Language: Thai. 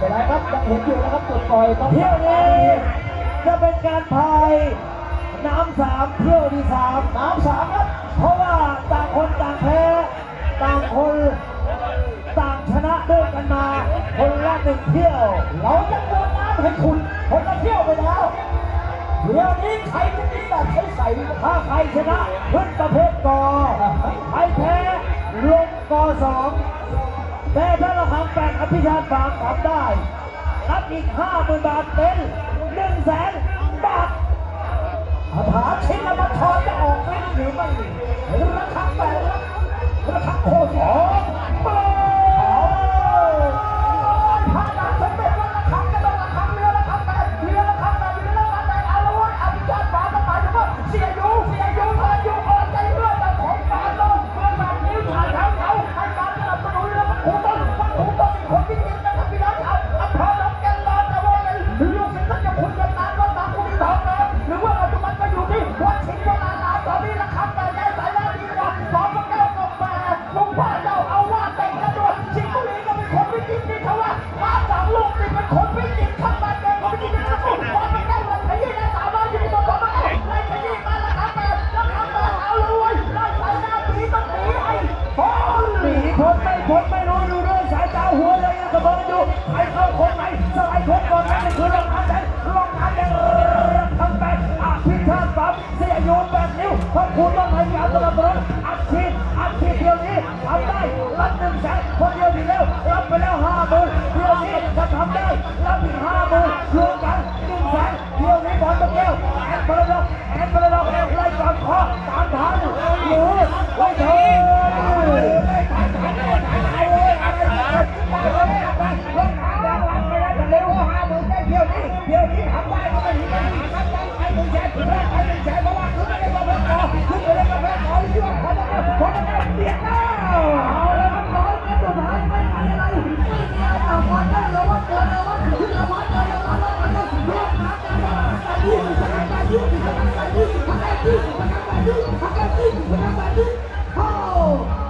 ไปแล้วครับยังเห็นอยู่นะครับจุดปล่อยตเที่ยวนี้จะเป็นการพายน้ำสามเที่ยวที่สามน้ำสามครับเพราะว่าต่างคนต่างแพ้ต่างคนต่างชนะด้วยกันมา คนละหนึ่งเที่ยว เราจะโดนน้ำให้คุณคนละเที่ยวไปแล้วเรื่องนี้ใครจะมีแบบใช้ใส่ถ้าใครชนะขึ้นประเภทกอใครแพ้ลงกอสอง พี่ชาติฟางทำได้รับอีกห้าหมื่นบาทเป็นหนึ่งแสนบาทอาถาชินละบัตรจะออกไหมหรือไม่ วั了นี้ พราะคุณต้องทำการสนับสนุนอัดีดอัดีดเดียวนี้ทำได้รับหนึ่งแสนคนเดียวดีงแล้วรับไปแล้วห้าหมื่นเดียวนี้จะทำได้รับอีกห้าหมื่นรวมกันหนึ่งแสนเดียวนี้บอลตะเกียวแอนพลดอกแอนพลดอกไล่ก่อนคอตามฐานหนไล่เธอี๋ยเดี๋ยวนี้ทำได้ก็ไม่มีปัญได้ใคมึงแชร์เมึงแชร์ Pakai baju, pakai baju, pakai baju. Oh.